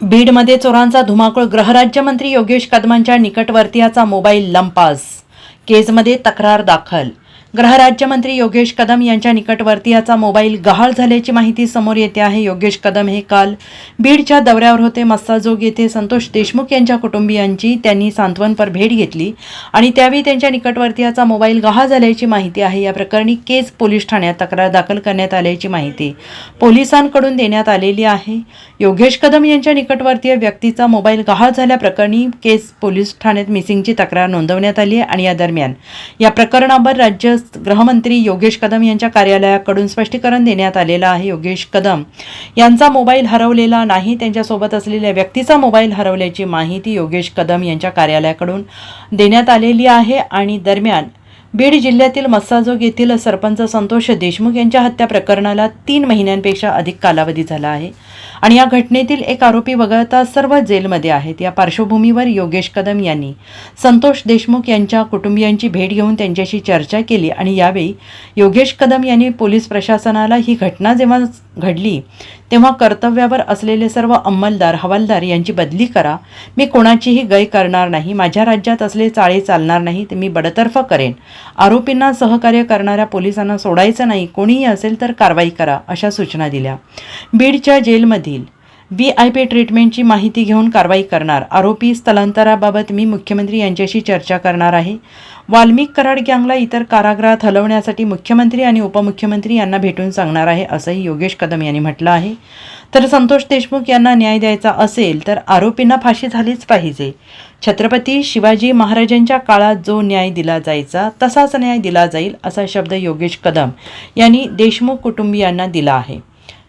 बीडमध्ये चोरांचा धुमाकूळ गृहराज्यमंत्री योगेश कदमांच्या निकटवर्तीयाचा मोबाईल लंपास. केजमध्ये तक्रार दाखल गृहराज्यमंत्री योगेश कदम यांच्या निकटवर्तीयाचा मोबाईल गहाळ झाल्याची माहिती समोर येते आहे. योगेश कदम हे काल बीडच्या दौऱ्यावर होते. मस्ताजोग येथे संतोष देशमुख यांच्या कुटुंबियांची त्यांनी सांत्वनपर भेट घेतली आणि त्यावेळी त्यांच्या निकटवर्तीयाचा मोबाईल गहाळ झाल्याची माहिती आहे. या प्रकरणी केज पोलीस ठाण्यात तक्रार दाखल करण्यात आल्याची माहिती पोलिसांकडून देण्यात आलेली आहे. योगेश कदम यांच्या निकटवर्तीय व्यक्तीचा मोबाईल गहाळ झाल्याप्रकरणी केस पोलीस ठाण्यात मिसिंगची तक्रार नोंदवण्यात आली आणि या दरम्यान या प्रकरणावर राज्य गृहमंत्री योगेश कदम यांच्या कार्यालयाकडून स्पष्टीकरण देण्यात आलेलं आहे. योगेश कदम यांचा मोबाईल हरवलेला नाही. त्यांच्यासोबत असलेल्या व्यक्तीचा मोबाईल हरवल्याची माहिती योगेश कदम यांच्या कार्यालयाकडून देण्यात आलेली आहे. आणि दरम्यान बीड जिल्ह्यातील मस्साजोग येथील सरपंच संतोष देशमुख यांच्या हत्या प्रकरणाला तीन महिन्यांपेक्षा अधिक कालावधी झाला आहे. आणि या घटनेतील एक आरोपी वगळता सर्व जेलमध्ये आहेत. या पार्श्वभूमीवर योगेश कदम यांनी संतोष देशमुख यांच्या कुटुंबियांची भेट घेऊन त्यांच्याशी चर्चा केली आणि यावेळी योगेश कदम यांनी पोलीस प्रशासनाला ही घटना जेव्हा घडली तेव्हा कर्तव्यावर असलेले सर्व अंमलदार हवालदार यांची बदली करा. मी कोणाचीही गय करणार नाही. माझ्या राज्यात असले चाळे चालणार नाही ते मी बडतर्फ करेन. आरोपींना सहकार्य करणाऱ्या पोलिसांना सोडायचं नाही कोणीही असेल तर कारवाई करा अशा सूचना दिल्या. बीडच्या जेलमधील बी आय पी ट्रीटमेंटची माहिती घेऊन कारवाई करणार. आरोपी स्थलांतराबाबत मी मुख्यमंत्री यांच्याशी चर्चा करणार आहे. वाल्मिक कराड गँगला इतर कारागृहात हलवण्यासाठी मुख्यमंत्री आणि उपमुख्यमंत्री यांना भेटून सांगणार आहे असंही योगेश कदम यांनी म्हटलं आहे. तर संतोष देशमुख यांना न्याय द्यायचा असेल तर आरोपींना फाशी झालीच पाहिजे. छत्रपती शिवाजी महाराजांच्या काळात जो न्याय दिला जायचा तसाच न्याय दिला जाईल असा शब्द योगेश कदम यांनी देशमुख कुटुंबियांना दिला आहे.